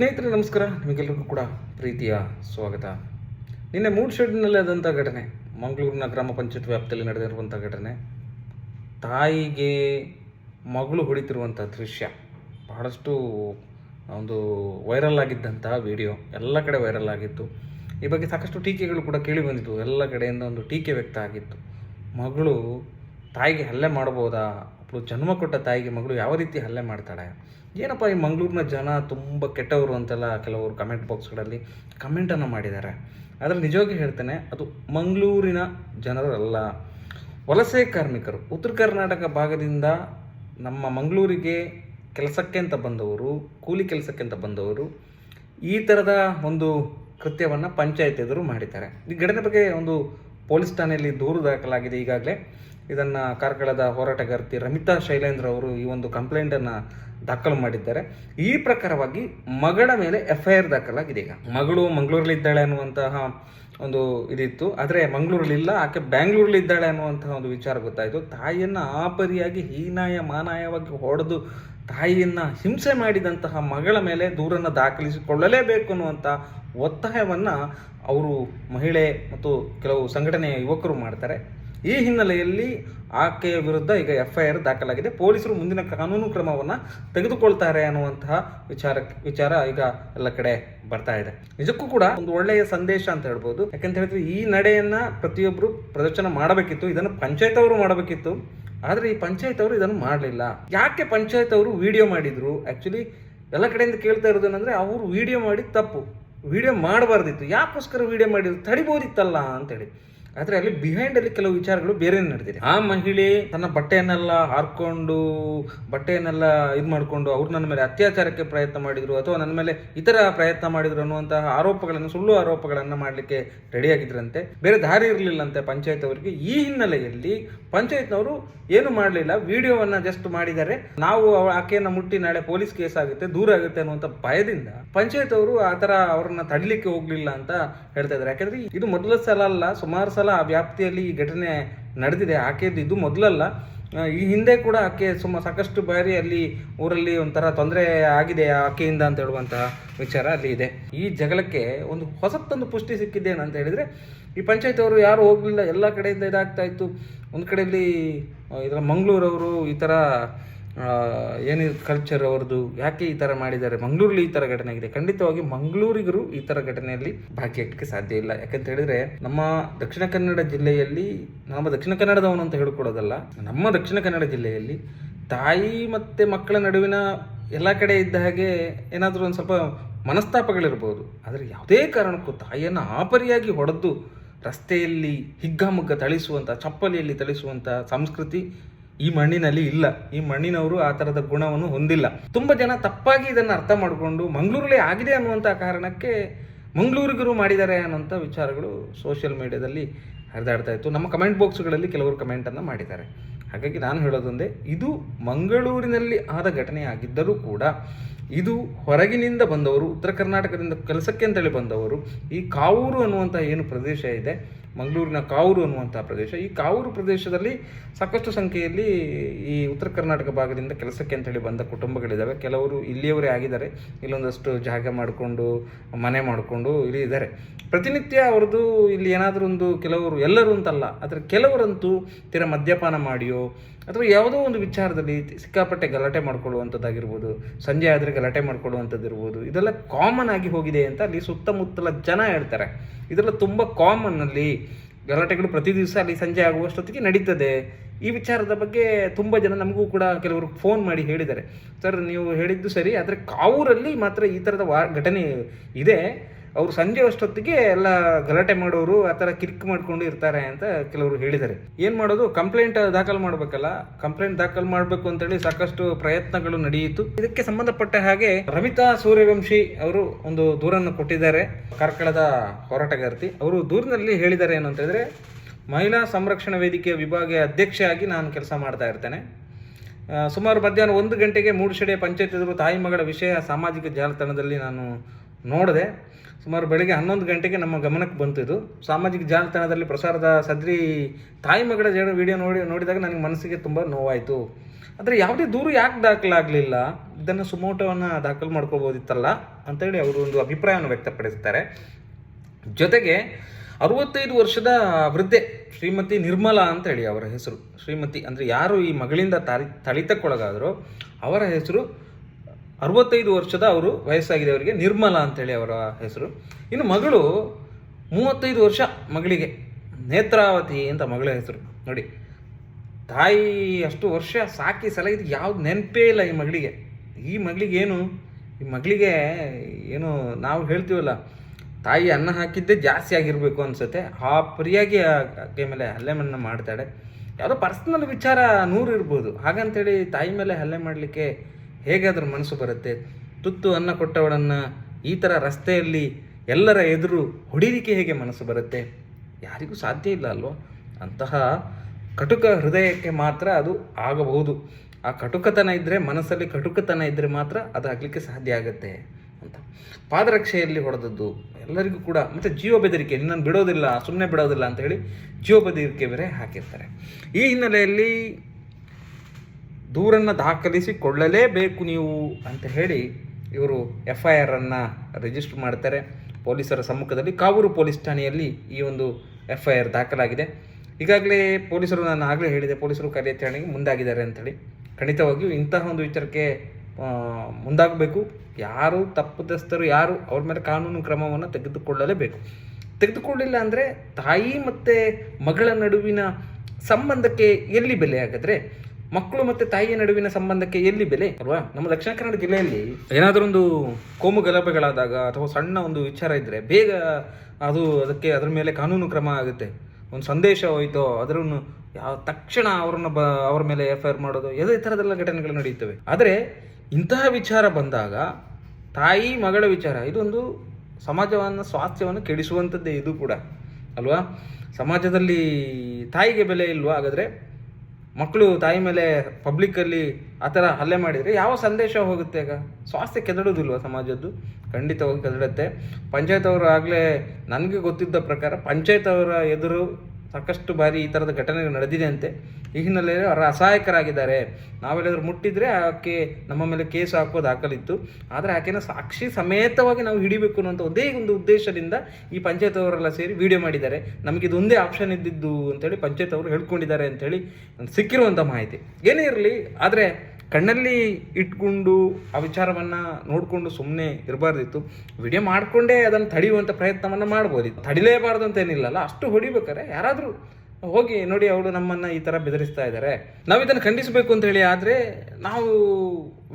ಸ್ನೇಹಿತರೆ, ನಮಸ್ಕಾರ. ನಿಮಗೆಲ್ಲರಿಗೂ ಕೂಡ ಪ್ರೀತಿಯ ಸ್ವಾಗತ. ನಿನ್ನೆ ಮೂಡ್ ಶೆಡ್ನಲ್ಲಿ ಆದಂಥ ಘಟನೆ, ಮಂಗಳೂರಿನ ಗ್ರಾಮ ಪಂಚಾಯತ್ ವ್ಯಾಪ್ತಿಯಲ್ಲಿ ನಡೆದಿರುವಂಥ ಘಟನೆ, ತಾಯಿಗೆ ಮಗಳು ಹೊಡಿತಿರುವಂಥ ದೃಶ್ಯ. ಬಹಳಷ್ಟು ಒಂದು ವೈರಲ್ ಆಗಿದ್ದಂಥ ವಿಡಿಯೋ, ಎಲ್ಲ ಕಡೆ ವೈರಲ್ ಆಗಿತ್ತು. ಈ ಬಗ್ಗೆ ಸಾಕಷ್ಟು ಟೀಕೆಗಳು ಕೂಡ ಕೇಳಿ ಬಂದಿತ್ತು. ಎಲ್ಲ ಕಡೆಯಿಂದ ಒಂದು ಟೀಕೆ ವ್ಯಕ್ತ ಆಗಿತ್ತು. ಮಗಳು ತಾಯಿಗೆ ಹಲ್ಲೆ ಮಾಡ್ಬೋದಾ ಒಬ್ಬಳು ಜನ್ಮ ಕೊಟ್ಟ ತಾಯಿಗೆ ಮಗಳು ಯಾವ ರೀತಿ ಹಲ್ಲೆ ಮಾಡ್ತಾಳೆ? ಏನಪ್ಪ ಈ ಮಂಗಳೂರಿನ ಜನ ತುಂಬ ಕೆಟ್ಟವರು ಅಂತೆಲ್ಲ ಕೆಲವರು ಕಮೆಂಟ್ ಬಾಕ್ಸ್ಗಳಲ್ಲಿ ಕಮೆಂಟನ್ನು ಮಾಡಿದ್ದಾರೆ. ಆದರೆ ನಿಜವಾಗಿ ಹೇಳ್ತೇನೆ, ಅದು ಮಂಗಳೂರಿನ ಜನರಲ್ಲ. ವಲಸೆ ಕಾರ್ಮಿಕರು, ಉತ್ತರ ಕರ್ನಾಟಕ ಭಾಗದಿಂದ ನಮ್ಮ ಮಂಗಳೂರಿಗೆ ಕೆಲಸಕ್ಕೆ ಅಂತ ಬಂದವರು, ಕೂಲಿ ಕೆಲಸಕ್ಕೆ ಅಂತ ಬಂದವರು, ಈ ಥರದ ಒಂದು ಕೃತ್ಯವನ್ನು ಪಂಚಾಯತ್ ಎದುರು ಮಾಡಿದ್ದಾರೆ. ಈ ಘಟನೆ ಬಗ್ಗೆ ಒಂದು ಪೊಲೀಸ್ ಠಾಣೆಯಲ್ಲಿ ದೂರು ದಾಖಲಾಗಿದೆ. ಈಗಾಗಲೇ ಇದನ್ನು ಕಾರ್ಕಳದ ಹೋರಾಟಗಾರ್ತಿ ರಮಿತಾ ಶೈಲೇಂದ್ರ ಅವರು ಈ ಒಂದು ಕಂಪ್ಲೇಂಟನ್ನು ದಾಖಲು ಮಾಡಿದ್ದಾರೆ. ಈ ಪ್ರಕಾರವಾಗಿ ಮಗಳ ಮೇಲೆ ಎಫ್ ಐ ಆರ್ ದಾಖಲಾಗಿದೆ ಈಗ. ಮಗಳು ಮಂಗಳೂರಲ್ಲಿ ಇದ್ದಾಳೆ ಅನ್ನುವಂತಹ ಒಂದು ಇದಿತ್ತು. ಆದರೆ ಮಂಗಳೂರಲ್ಲಿಲ್ಲ, ಆಕೆ ಬ್ಯಾಂಗ್ಳೂರಲ್ಲಿ ಇದ್ದಾಳೆ ಅನ್ನುವಂತಹ ಒಂದು ವಿಚಾರ ಗೊತ್ತಾಯಿತು. ತಾಯಿಯನ್ನು ಆಪರಿಯಾಗಿ ಹೀನಾಯ ಮಾನಾಯವಾಗಿ ಹೊಡೆದು ತಾಯಿಯನ್ನು ಹಿಂಸೆ ಮಾಡಿದಂತಹ ಮಗಳ ಮೇಲೆ ದೂರನ್ನು ದಾಖಲಿಸಿಕೊಳ್ಳಲೇಬೇಕು ಅನ್ನುವಂಥ ಒತ್ತಾಯವನ್ನು ಅವರು ಮಹಿಳೆ ಮತ್ತು ಕೆಲವು ಸಂಘಟನೆಯ ಯುವಕರು ಮಾಡ್ತಾರೆ. ಈ ಹಿನ್ನೆಲೆಯಲ್ಲಿ ಆಕೆಯ ವಿರುದ್ಧ ಈಗ ಎಫ್ ಐ ಆರ್ ದಾಖಲಾಗಿದೆ. ಪೊಲೀಸರು ಮುಂದಿನ ಕಾನೂನು ಕ್ರಮವನ್ನು ತೆಗೆದುಕೊಳ್ತಾರೆ ಅನ್ನುವಂತಹ ವಿಚಾರ ವಿಚಾರ ಈಗ ಎಲ್ಲ ಕಡೆ ಬರ್ತಾ ಇದೆ. ನಿಜಕ್ಕೂ ಕೂಡ ಒಂದು ಒಳ್ಳೆಯ ಸಂದೇಶ ಅಂತ ಹೇಳ್ಬೋದು. ಯಾಕಂತ ಹೇಳಿದ್ರೆ ಈ ನಡೆಯನ್ನ ಪ್ರತಿಯೊಬ್ಬರು ಪ್ರದರ್ಶನ ಮಾಡಬೇಕಿತ್ತು, ಇದನ್ನು ಪಂಚಾಯತ್ ಅವರು ಮಾಡಬೇಕಿತ್ತು. ಆದರೆ ಈ ಪಂಚಾಯತ್ ಅವರು ಇದನ್ನು ಮಾಡಲಿಲ್ಲ. ಯಾಕೆ ಪಂಚಾಯತ್ ಅವರು ವಿಡಿಯೋ ಮಾಡಿದ್ರು? ಆ್ಯಕ್ಚುಲಿ ಎಲ್ಲ ಕಡೆಯಿಂದ ಕೇಳ್ತಾ ಇರೋದು ಏನಂದ್ರೆ ಅವರು ವಿಡಿಯೋ ಮಾಡಿದ ತಪ್ಪು. ವಿಡಿಯೋ ಮಾಡಬಾರ್ದಿತ್ತು. ಯಾಕೋಸ್ಕರ ವಿಡಿಯೋ ಮಾಡಿದ್ರು? ತಡಿಬೋದಿತ್ತಲ್ಲ ಅಂತೇಳಿ. ಆದರೆ ಅಲ್ಲಿ ಬಿಹೈಂಡ್ ಅಲ್ಲಿ ಕೆಲವು ವಿಚಾರಗಳು ಬೇರೆ ನಡೆದಿದೆ. ಆ ಮಹಿಳೆ ತನ್ನ ಬಟ್ಟೆಯನ್ನೆಲ್ಲ ಹಾರ್ಕೊಂಡು, ಬಟ್ಟೆಯನ್ನೆಲ್ಲ ಇದು ಮಾಡಿಕೊಂಡು ಅವ್ರು ನನ್ನ ಮೇಲೆ ಅತ್ಯಾಚಾರಕ್ಕೆ ಪ್ರಯತ್ನ ಮಾಡಿದ್ರು ಅಥವಾ ನನ್ನ ಮೇಲೆ ಇತರ ಪ್ರಯತ್ನ ಮಾಡಿದ್ರು ಅನ್ನುವಂತಹ ಆರೋಪಗಳನ್ನು, ಸುಳ್ಳು ಆರೋಪಗಳನ್ನು ಮಾಡಲಿಕ್ಕೆ ರೆಡಿಯಾಗಿದ್ರಂತೆ ಬೇರೆ ದಾರಿ ಇರಲಿಲ್ಲಂತೆ ಪಂಚಾಯತ್ ಅವರಿಗೆ. ಈ ಹಿನ್ನೆಲೆಯಲ್ಲಿ ಪಂಚಾಯತ್ನವರು ಏನು ಮಾಡಲಿಲ್ಲ, ವಿಡಿಯೋವನ್ನ ಜಸ್ಟ್ ಮಾಡಿದ್ದಾರೆ. ನಾವು ಆಕೆಯನ್ನ ಮುಟ್ಟಿ ನಾಳೆ ಪೊಲೀಸ್ ಕೇಸ್ ಆಗುತ್ತೆ, ದೂರ ಆಗುತ್ತೆ ಅನ್ನುವಂಥ ಭಯದಿಂದ ಪಂಚಾಯತ್ ಅವರು ಆ ಥರ ಅವ್ರನ್ನ ತಡಲಿಕ್ಕೆ ಹೋಗ್ಲಿಲ್ಲ ಅಂತ ಹೇಳ್ತಾ ಇದ್ದಾರೆ. ಯಾಕಂದ್ರೆ ಇದು ಮೊದಲ ಸಲ ಅಲ್ಲ, ಸುಮಾರು ಸಲ ಆ ವ್ಯಾಪ್ತಿಯಲ್ಲಿ ಈ ಘಟನೆ ನಡೆದಿದೆ. ಆಕೆದು ಇದು ಮೊದಲಲ್ಲ. ಈ ಹಿಂದೆ ಕೂಡ ಆಕೆ ಸುಮ್ಮ ಸಾಕಷ್ಟು ಬಾರಿ ಅಲ್ಲಿ ಊರಲ್ಲಿ ಒಂಥರ ತೊಂದರೆ ಆಗಿದೆ ಆಕೆಯಿಂದ ಅಂತ ಹೇಳುವಂತಹ ವಿಚಾರ ಅಲ್ಲಿ ಇದೆ. ಈ ಜಗಳಕ್ಕೆ ಒಂದು ಹೊಸತೊಂದು ಪುಷ್ಟಿ ಸಿಕ್ಕಿದ್ದೇನು ಅಂತ ಹೇಳಿದ್ರೆ, ಈ ಪಂಚಾಯತ್ ಅವರು ಯಾರು ಹೋಗಲಿಲ್ಲ, ಎಲ್ಲ ಕಡೆಯಿಂದ ಇದಾಗ್ತಾ ಇತ್ತು. ಒಂದು ಕಡೆಯಲ್ಲಿ ಇದರ ಮಂಗಳೂರವರು ಈ ಥರ ಏನಿದೆ ಕಲ್ಚರ್ ಅವ್ರದ್ದು ಯಾಕೆ ಈ ಥರ ಮಾಡಿದ್ದಾರೆ? ಮಂಗಳೂರಲ್ಲಿ ಈ ಥರ ಘಟನೆ ಆಗಿದೆ. ಖಂಡಿತವಾಗಿ ಮಂಗಳೂರಿಗರು ಈ ಥರ ಘಟನೆಯಲ್ಲಿ ಭಾಗಿಯಾಗಕ್ಕೆ ಸಾಧ್ಯ ಇಲ್ಲ. ಯಾಕಂತ ಹೇಳಿದ್ರೆ, ನಮ್ಮ ದಕ್ಷಿಣ ಕನ್ನಡ ಜಿಲ್ಲೆಯಲ್ಲಿ, ನಮ್ಮ ದಕ್ಷಿಣ ಕನ್ನಡದವನು ಅಂತ ಹೇಳ್ಕೊಡೋದಲ್ಲ, ನಮ್ಮ ದಕ್ಷಿಣ ಕನ್ನಡ ಜಿಲ್ಲೆಯಲ್ಲಿ ತಾಯಿ ಮತ್ತು ಮಕ್ಕಳ ನಡುವಿನ ಎಲ್ಲ ಕಡೆ ಇದ್ದ ಹಾಗೆ ಏನಾದರೂ ಒಂದು ಸ್ವಲ್ಪ ಮನಸ್ತಾಪಗಳಿರ್ಬೋದು. ಆದರೆ ಯಾವುದೇ ಕಾರಣಕ್ಕೂ ತಾಯಿಯನ್ನು ಆಪರಿಯಾಗಿ ಹೊಡೆದು ರಸ್ತೆಯಲ್ಲಿ ಹಿಗ್ಗಾಮುಗ್ಗ ಥಳಿಸುವಂಥ ಚಪ್ಪಲಿಯಲ್ಲಿ ಥಳಿಸುವಂಥ ಸಂಸ್ಕೃತಿ ಈ ಮಣ್ಣಿನಲ್ಲಿ ಇಲ್ಲ. ಈ ಮಣ್ಣಿನವರು ಆ ಥರದ ಗುಣವನ್ನು ಹೊಂದಿಲ್ಲ. ತುಂಬ ಜನ ತಪ್ಪಾಗಿ ಇದನ್ನು ಅರ್ಥ ಮಾಡಿಕೊಂಡು ಮಂಗಳೂರಲ್ಲೇ ಆಗಿದೆ ಅನ್ನುವಂಥ ಕಾರಣಕ್ಕೆ ಮಂಗಳೂರಿಗರು ಮಾಡಿದ್ದಾರೆ ಅನ್ನೋಂಥ ವಿಚಾರಗಳು ಸೋಷಿಯಲ್ ಮೀಡಿಯಾದಲ್ಲಿ ಹರಿದಾಡ್ತಾ ಇತ್ತು. ನಮ್ಮ ಕಮೆಂಟ್ ಬಾಕ್ಸ್ಗಳಲ್ಲಿ ಕೆಲವರು ಕಮೆಂಟನ್ನು ಮಾಡಿದ್ದಾರೆ. ಹಾಗಾಗಿ ನಾನು ಹೇಳೋದೊಂದೇ, ಇದು ಮಂಗಳೂರಿನಲ್ಲಿ ಆದ ಘಟನೆ ಆಗಿದ್ದರೂ ಕೂಡ ಇದು ಹೊರಗಿನಿಂದ ಬಂದವರು, ಉತ್ತರ ಕರ್ನಾಟಕದಿಂದ ಕೆಲಸಕ್ಕೆ ಅಂತೇಳಿ ಬಂದವರು, ಈ ಕಾವೂರು ಅನ್ನುವಂಥ ಏನು ಪ್ರದೇಶ ಇದೆ ಮಂಗಳೂರಿನ ಕಾವೂರು ಅನ್ನುವಂಥ ಪ್ರದೇಶ. ಈ ಕಾವೂರು ಪ್ರದೇಶದಲ್ಲಿ ಸಾಕಷ್ಟು ಸಂಖ್ಯೆಯಲ್ಲಿ ಈ ಉತ್ತರ ಕರ್ನಾಟಕ ಭಾಗದಿಂದ ಕೆಲಸಕ್ಕೆ ಅಂತೇಳಿ ಬಂದ ಕುಟುಂಬಗಳಿದ್ದಾವೆ ಕೆಲವರು ಇಲ್ಲಿಯವರೇ ಆಗಿದ್ದಾರೆ. ಇಲ್ಲೊಂದಷ್ಟು ಜಾಗ ಮಾಡಿಕೊಂಡು, ಮನೆ ಮಾಡಿಕೊಂಡು ಇಲ್ಲಿ ಇದ್ದಾರೆ. ಪ್ರತಿನಿತ್ಯ ಅವ್ರದ್ದು ಇಲ್ಲಿ ಏನಾದರೂ ಒಂದು ಕೆಲವರು ಎಲ್ಲರೂ ಅಂತಲ್ಲ, ಆದರೆ ಕೆಲವರಂತೂ ತೀರ ಮದ್ಯಪಾನ ಮಾಡಿಯೋ ಅಥವಾ ಯಾವುದೋ ಒಂದು ವಿಚಾರದಲ್ಲಿ ಸಿಕ್ಕಾಪಟ್ಟೆ ಗಲಾಟೆ ಮಾಡ್ಕೊಳ್ಳುವಂಥದ್ದಾಗಿರ್ಬೋದು, ಸಂಜೆ ಆದರೆ ಗಲಾಟೆ ಮಾಡ್ಕೊಳ್ಳುವಂಥದ್ದು ಇರ್ಬೋದು ಇದೆಲ್ಲ ಕಾಮನ್ ಆಗಿ ಹೋಗಿದೆ ಅಂತ ಅಲ್ಲಿ ಸುತ್ತಮುತ್ತಲ ಜನ ಹೇಳ್ತಾರೆ. ಇದೆಲ್ಲ ತುಂಬ ಕಾಮನ್ ಅಲ್ಲಿ ಗಲಾಟೆಗಳು ಪ್ರತಿ ದಿವಸ ಅಲ್ಲಿ ಸಂಜೆ ಆಗುವಷ್ಟೊತ್ತಿಗೆ ನಡೀತದೆ. ಈ ವಿಚಾರದ ಬಗ್ಗೆ ತುಂಬ ಜನ ನಮಗೂ ಕೂಡ ಕೆಲವರು ಫೋನ್ ಮಾಡಿ ಹೇಳಿದ್ದಾರೆ. ಸರ್, ನೀವು ಹೇಳಿದ್ದು ಸರಿ, ಆದರೆ ಕಾವೂರಲ್ಲಿ ಮಾತ್ರ ಈ ಥರದ ವಾ, ಘಟನೆ ಇದೆ. ಅವರು ಸಂಜೆ ಅಷ್ಟೊತ್ತಿಗೆ ಎಲ್ಲ ಗಲಾಟೆ ಮಾಡೋರು, ಆ ಥರ ಕಿರಿಕ್ ಮಾಡ್ಕೊಂಡು ಇರ್ತಾರೆ ಅಂತ ಕೆಲವರು ಹೇಳಿದ್ದಾರೆ. ಏನು ಮಾಡೋದು? ಕಂಪ್ಲೇಂಟ್ ದಾಖಲು ಮಾಡಬೇಕಲ್ಲ? ಕಂಪ್ಲೇಂಟ್ ದಾಖಲು ಮಾಡಬೇಕು ಅಂತೇಳಿ ಸಾಕಷ್ಟು ಪ್ರಯತ್ನಗಳು ನಡೆಯಿತು. ಇದಕ್ಕೆ ಸಂಬಂಧಪಟ್ಟ ಹಾಗೆ ರಮಿತಾ ಸೂರ್ಯವಂಶಿ ಅವರು ಒಂದು ದೂರನ್ನು ಕೊಟ್ಟಿದ್ದಾರೆ. ಕಾರ್ಕಳದ ಹೋರಾಟಗಾರ್ತಿ. ಅವರು ದೂರಿನಲ್ಲಿ ಹೇಳಿದ್ದಾರೆ ಏನು ಮಹಿಳಾ ಸಂರಕ್ಷಣಾ ವೇದಿಕೆಯ ವಿಭಾಗೀಯ ಅಧ್ಯಕ್ಷೆಯಾಗಿ ನಾನು ಕೆಲಸ ಮಾಡ್ತಾ ಇರ್ತೇನೆ. ಸುಮಾರು ಮಧ್ಯಾಹ್ನ ಒಂದು ಗಂಟೆಗೆ ಮೂಡುಶೆಡೆ ಪಂಚಾಯತ್ ತಾಯಿ ಮಗಳ ವಿಷಯ ಸಾಮಾಜಿಕ ಜಾಲತಾಣದಲ್ಲಿ ನಾನು ನೋಡಿದೆ ಸುಮಾರು ಬೆಳಗ್ಗೆ ಹನ್ನೊಂದು ಗಂಟೆಗೆ ನಮ್ಮ ಗಮನಕ್ಕೆ ಬಂತು ಇದು. ಸಾಮಾಜಿಕ ಜಾಲತಾಣದಲ್ಲಿ ಪ್ರಸಾರದ ಸದ್ರಿ ತಾಯಿ ಮಗಳ ಜನ ವಿಡಿಯೋ ನೋಡಿ ನೋಡಿದಾಗ ನನಗೆ ಮನಸ್ಸಿಗೆ ತುಂಬ ನೋವಾಯಿತು. ಆದರೆ ಯಾವುದೇ ದೂರು ಯಾಕೆ ದಾಖಲಾಗಲಿಲ್ಲ? ಇದನ್ನು ಸುಮೋಟವನ್ನು ದಾಖಲು ಮಾಡ್ಕೋಬೋದಿತ್ತಲ್ಲ ಅಂತೇಳಿ ಅವರು ಒಂದು ಅಭಿಪ್ರಾಯವನ್ನು ವ್ಯಕ್ತಪಡಿಸ್ತಾರೆ. ಜೊತೆಗೆ ಅರವತ್ತೈದು ವರ್ಷದ ವೃದ್ಧೆ ಶ್ರೀಮತಿ ನಿರ್ಮಲಾ ಅಂತೇಳಿ ಅವರ ಹೆಸರು. ಶ್ರೀಮತಿ ಅಂದರೆ ಯಾರು ಈ ಮಗಳಿಂದ ತಾಳಿ ತಳಿತಕ್ಕೊಳಗಾದರೂ ಅವರ ಹೆಸರು ಅರವತ್ತೈದು ವರ್ಷದ ಅವರು ವಯಸ್ಸಾಗಿದೆ ಅವರಿಗೆ, ನಿರ್ಮಲ ಅಂತೇಳಿ ಅವರ ಹೆಸರು. ಇನ್ನು ಮಗಳು ಮೂವತ್ತೈದು ವರ್ಷ ಮಗಳಿಗೆ, ನೇತ್ರಾವತಿ ಅಂತ ಮಗಳ ಹೆಸರು. ನೋಡಿ, ತಾಯಿ ಅಷ್ಟು ವರ್ಷ ಸಾಕಿ ಸಲಹಿದ್ದು ಯಾವ್ದು ನೆನಪೇ ಇಲ್ಲ ಈ ಮಗಳಿಗೆ. ಈ ಮಗಳಿಗೆ ಏನು, ಈ ಮಗಳಿಗೆ ಏನು ನಾವು ಹೇಳ್ತೀವಲ್ಲ, ತಾಯಿ ಅನ್ನ ಹಾಕಿದ್ದೇ ಜಾಸ್ತಿ ಆಗಿರಬೇಕು ಅನ್ಸುತ್ತೆ. ಆ ಪರಿಯಾಗಿ ಆಕೆ ಮೇಲೆ ಹಲ್ಲೆ ಮನ್ನ ಮಾಡ್ತಾಳೆ. ಯಾವುದೋ ಪರ್ಸ್ನಲ್ ವಿಚಾರ ನೂರು ಇರ್ಬೋದು. ಹಾಗಂತೇಳಿ ತಾಯಿ ಮೇಲೆ ಹಲ್ಲೆ ಮಾಡಲಿಕ್ಕೆ ಹೇಗಾದ್ರೂ ಮನಸ್ಸು ಬರುತ್ತೆ. ತುತ್ತು ಅನ್ನ ಕೊಟ್ಟವಳನ್ನು ಈ ಥರ ರಸ್ತೆಯಲ್ಲಿ ಎಲ್ಲರ ಎದುರು ಹೊಡೀಲಿಕ್ಕೆ ಹೇಗೆ ಮನಸ್ಸು ಬರುತ್ತೆ? ಯಾರಿಗೂ ಸಾಧ್ಯ ಇಲ್ಲ ಅಲ್ವಾ? ಅಂತಹ ಕಟುಕ ಹೃದಯಕ್ಕೆ ಮಾತ್ರ ಅದು ಆಗಬಹುದು. ಆ ಕಟುಕತನ ಇದ್ದರೆ ಮನಸ್ಸಲ್ಲಿ ಕಟುಕತನ ಇದ್ದರೆ ಮಾತ್ರ ಅದು ಆಗಲಿಕ್ಕೆ ಸಾಧ್ಯ ಆಗುತ್ತೆ ಅಂತ. ಪಾದರಕ್ಷೆಯಲ್ಲಿ ಹೊಡೆದದ್ದು ಎಲ್ಲರಿಗೂ ಕೂಡ, ಮತ್ತು ಜೀವ ಬೆದರಿಕೆ, ನಿನ್ನನ್ನು ಬಿಡೋದಿಲ್ಲ ಸುಮ್ಮನೆ ಬಿಡೋದಿಲ್ಲ ಅಂತ ಹೇಳಿ ಜೀವ ಬೆದರಿಕೆ ಬೇರೆ ಹಾಕಿರ್ತಾರೆ. ಈ ಹಿನ್ನೆಲೆಯಲ್ಲಿ ದೂರನ್ನು ದಾಖಲಿಸಿಕೊಳ್ಳಲೇಬೇಕು ನೀವು ಅಂತ ಹೇಳಿ ಇವರು ಎಫ್ ಐ ಆರನ್ನು ರಿಜಿಸ್ಟರ್ ಮಾಡ್ತಾರೆ. ಪೊಲೀಸರ ಸಮ್ಮುಖದಲ್ಲಿ ಕಾವೂರು ಪೊಲೀಸ್ ಠಾಣೆಯಲ್ಲಿ ಈ ಒಂದು ಎಫ್ ಐ ಆರ್ ದಾಖಲಾಗಿದೆ. ಈಗಾಗಲೇ ಪೊಲೀಸರು ನಾನು ಆಗಲೇ ಹೇಳಿದೆ, ಪೊಲೀಸರು ಕಾರ್ಯಾಚರಣೆಗೆ ಮುಂದಾಗಿದ್ದಾರೆ ಅಂಥೇಳಿ ಖಂಡಿತವಾಗಿಯೂ ಇಂತಹ ಒಂದು ವಿಚಾರಕ್ಕೆ ಮುಂದಾಗಬೇಕು. ಯಾರು ತಪ್ಪಿತಸ್ಥರು ಯಾರು ಅವ್ರ ಮೇಲೆ ಕಾನೂನು ಕ್ರಮವನ್ನು ತೆಗೆದುಕೊಳ್ಳಲೇಬೇಕು. ತೆಗೆದುಕೊಳ್ಳಿಲ್ಲ ಅಂದರೆ ತಾಯಿ ಮತ್ತು ಮಗಳ ನಡುವಿನ ಸಂಬಂಧಕ್ಕೆ ಎಲ್ಲಿ ಬೆಲೆ ಆಗಿದ್ರೆ ಮಕ್ಕಳು ಮತ್ತು ತಾಯಿಯ ನಡುವಿನ ಸಂಬಂಧಕ್ಕೆ ಎಲ್ಲಿ ಬೆಲೆ? ಅಲ್ವಾ? ನಮ್ಮ ದಕ್ಷಿಣ ಕನ್ನಡ ಜಿಲ್ಲೆಯಲ್ಲಿ ಏನಾದರೂ ಒಂದು ಕೋಮು ಗಲಭೆಗಳಾದಾಗ ಅಥವಾ ಸಣ್ಣ ಒಂದು ವಿಚಾರ ಇದ್ದರೆ ಬೇಗ ಅದು ಅದಕ್ಕೆ ಅದರ ಮೇಲೆ ಕಾನೂನು ಕ್ರಮ ಆಗುತ್ತೆ. ಒಂದು ಸಂದೇಶ ಹೋಯ್ತೋ, ಅದರನ್ನು ಯಾವ ತಕ್ಷಣ ಅವ್ರನ್ನ ಬ, ಅವ್ರ ಮೇಲೆ ಎಫ್ ಐ ಆರ್ ಮಾಡೋದು, ಯಾವುದೇ ಥರದೆಲ್ಲ ಘಟನೆಗಳು ನಡೆಯುತ್ತವೆ. ಆದರೆ ಇಂತಹ ವಿಚಾರ ಬಂದಾಗ ತಾಯಿ, ಮಗಳ ವಿಚಾರ, ಇದೊಂದು ಸಮಾಜವನ್ನು, ಸ್ವಾಸ್ಥ್ಯವನ್ನು ಕೆಡಿಸುವಂಥದ್ದೇ ಇದು ಕೂಡ. ಅಲ್ವಾ? ಸಮಾಜದಲ್ಲಿ ತಾಯಿಗೆ ಬೆಲೆ ಇಲ್ವಾ? ಹಾಗಾದರೆ ಮಕ್ಕಳು ತಾಯಿ ಮೇಲೆ ಪಬ್ಲಿಕ್ಕಲ್ಲಿ ಆ ಥರ ಹಲ್ಲೆ ಮಾಡಿದರೆ ಯಾವ ಸಂದೇಶ ಹೋಗುತ್ತೆ ಈಗ? ಸ್ವಾಸ್ಥ್ಯ ಕೆದಡೋದಿಲ್ವ ಸಮಾಜದ್ದು? ಖಂಡಿತವಾಗಿ ಕೆದಡತ್ತೆ. ಪಂಚಾಯತ್ ಅವರು ಆಗಲೇ ನನಗೆ ಗೊತ್ತಿದ್ದ ಪ್ರಕಾರ ಪಂಚಾಯತ್ ಅವರ ಎದುರು ಸಾಕಷ್ಟು ಬಾರಿ ಈ ಥರದ ಘಟನೆಗಳು ನಡೆದಿದೆ ಅಂತೆ ಈ ಹಿನ್ನೆಲೆಯಲ್ಲಿ ಅವರು ಅಸಹಾಯಕರಾಗಿದ್ದಾರೆ. ನಾವೆಲ್ಲಾದರೂ ಮುಟ್ಟಿದ್ರೆ ಆಕೆ ನಮ್ಮ ಮೇಲೆ ಕೇಸ್ ಹಾಕೋದು ಹಾಕಲಿತ್ತು ಆದರೆ ಆಕೆನ ಸಾಕ್ಷಿ ಸಮೇತವಾಗಿ ನಾವು ಹಿಡಿಬೇಕು ಅನ್ನೋಂಥ ಒಂದೇ ಒಂದು ಉದ್ದೇಶದಿಂದ ಈ ಪಂಚಾಯತ್ ಅವರೆಲ್ಲ ಸೇರಿ ವಿಡಿಯೋ ಮಾಡಿದ್ದಾರೆ. ನಮಗೆ ಇದೊಂದೇ ಆಪ್ಷನ್ ಇದ್ದಿದ್ದು ಅಂತೇಳಿ ಪಂಚಾಯತ್ ಅವರು ಹೇಳ್ಕೊಂಡಿದ್ದಾರೆ ಅಂತೇಳಿ ಸಿಕ್ಕಿರುವಂಥ ಮಾಹಿತಿ. ಏನೇ ಇರಲಿ, ಆದರೆ ಕಣ್ಣಲ್ಲಿ ಇಟ್ಕೊಂಡು ಆ ವಿಚಾರವನ್ನು ನೋಡಿಕೊಂಡು ಸುಮ್ಮನೆ ಇರಬಾರ್ದಿತ್ತು. ವಿಡಿಯೋ ಮಾಡಿಕೊಂಡೇ ಅದನ್ನು ತಡೆಯುವಂಥ ಪ್ರಯತ್ನವನ್ನು ಮಾಡ್ಬೋದಿತ್ತು ತಡಿಲೇಬಾರ್ದು ಅಂತ ಏನಿಲ್ಲಲ್ಲ, ಅಷ್ಟು ಹೊಡಿಬೇಕಾರೆ ಯಾರಾದರೂ ಹೋಗಿ ನೋಡಿ ಅವಳು ನಮ್ಮನ್ನು ಈ ಥರ ಬೆದರಿಸ್ತಾ ಇದ್ದಾರೆ ನಾವು ಇದನ್ನು ಖಂಡಿಸಬೇಕು ಅಂತ ಹೇಳಿ ಆದರೆ ನಾವು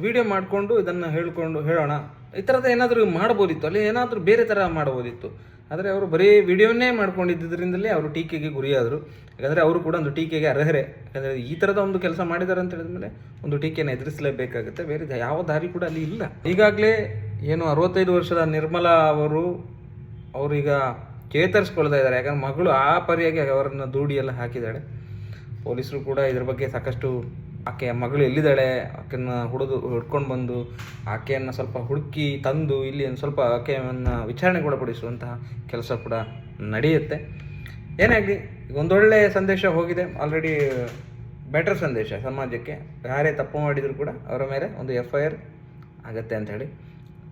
ವಿಡಿಯೋ ಮಾಡಿಕೊಂಡು ಇದನ್ನು ಹೇಳ್ಕೊಂಡು ಹೇಳೋಣ. ಈ ಥರದ ಏನಾದರೂ ಮಾಡ್ಬೋದಿತ್ತು, ಅಲ್ಲಿ ಏನಾದರೂ ಬೇರೆ ಥರ ಮಾಡ್ಬೋದಿತ್ತು. ಆದರೆ ಅವರು ಬರೀ ವಿಡಿಯೋನೇ ಮಾಡ್ಕೊಂಡಿದ್ದರಿಂದಲೇ ಅವರು ಟೀಕೆಗೆ ಗುರಿಯಾದರು. ಯಾಕಂದರೆ ಅವರು ಕೂಡ ಒಂದು ಟೀಕೆಗೆ ಅರ್ಹರೆ. ಯಾಕಂದರೆ ಈ ಥರದ ಒಂದು ಕೆಲಸ ಮಾಡಿದ್ದಾರೆ ಅಂತ ಹೇಳಿದ್ಮೇಲೆ ಒಂದು ಟೀಕೆಯನ್ನು ಎದುರಿಸಲೇಬೇಕಾಗುತ್ತೆ. ಬೇರೆ ಯಾವ ದಾರಿ ಕೂಡ ಅಲ್ಲಿ ಇಲ್ಲ. ಈಗಾಗಲೇ ಏನು ಅರವತ್ತೈದು ವರ್ಷದ ನಿರ್ಮಲಾ ಅವರು, ಅವರೀಗ ಚೇತರಿಸ್ಕೊಳ್ತಾ ಇದ್ದಾರೆ. ಯಾಕಂದ್ರೆ ಮಗಳು ಆ ಪರಿಯಾಗಿ ಅವರನ್ನು ದೂಡಿಯೆಲ್ಲ ಹಾಕಿದ್ದಾಳೆ. ಪೊಲೀಸರು ಕೂಡ ಇದ್ರ ಬಗ್ಗೆ ಸಾಕಷ್ಟು ಆಕೆಯ ಮಗಳು ಎಲ್ಲಿದ್ದಾಳೆ? ಆಕೆಯನ್ನು ಹುಡುದು ಹುಡ್ಕೊಂಡು ಬಂದು ಆಕೆಯನ್ನು ಸ್ವಲ್ಪ ಹುಡುಕಿ ತಂದು ಇಲ್ಲಿ ಒಂದು ಸ್ವಲ್ಪ ಆಕೆಯನ್ನು ವಿಚಾರಣೆಗೊಳಪಡಿಸುವಂತಹ ಕೆಲಸ ಕೂಡ ನಡೆಯುತ್ತೆ. ಏನೇ ಆಗಲಿ, ಒಂದೊಳ್ಳೆ ಸಂದೇಶ ಹೋಗಿದೆ. ಆಲ್ರೆಡಿ ಬೆಟರ್ ಸಂದೇಶ ಸಮಾಜಕ್ಕೆ. ಯಾರೇ ತಪ್ಪು ಮಾಡಿದರೂ ಕೂಡ ಅವರ ಮೇಲೆ ಒಂದು ಎಫ್ ಐ ಆರ್ ಆಗತ್ತೆ ಅಂಥೇಳಿ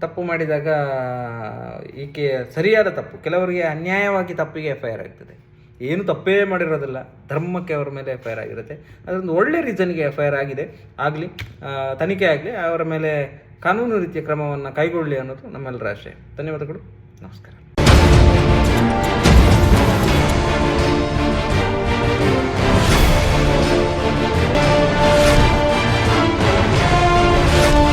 ತಪ್ಪು ಮಾಡಿದಾಗ ಈಕೆ ಸರಿಯಾದ ತಪ್ಪು, ಕೆಲವರಿಗೆ ಅನ್ಯಾಯವಾಗಿ ತಪ್ಪಿಗೆ ಎಫ್ ಐ ಆರ್ ಆಗ್ತದೆ. ಏನು ತಪ್ಪೇ ಮಾಡಿರೋದಿಲ್ಲ. ಧರ್ಮಕ್ಕೆ ಅವರ ಮೇಲೆ ಎಫ್ ಐ ಆರ್ ಆಗಿರುತ್ತೆ. ಅದೊಂದು ಒಳ್ಳೆ ರೀಸನ್ಗೆ ಎಫ್ ಐ ಆರ್ ಆಗಿದೆ. ಆಗಲಿ ತನಿಖೆ ಆಗಲಿ, ಅವರ ಮೇಲೆ ಕಾನೂನು ರೀತಿಯ ಕ್ರಮವನ್ನು ಕೈಗೊಳ್ಳಲಿ ಅನ್ನೋದು ನಮ್ಮೆಲ್ಲರ ಆಶಯ ಧನ್ಯವಾದಗಳು. ನಮಸ್ಕಾರ.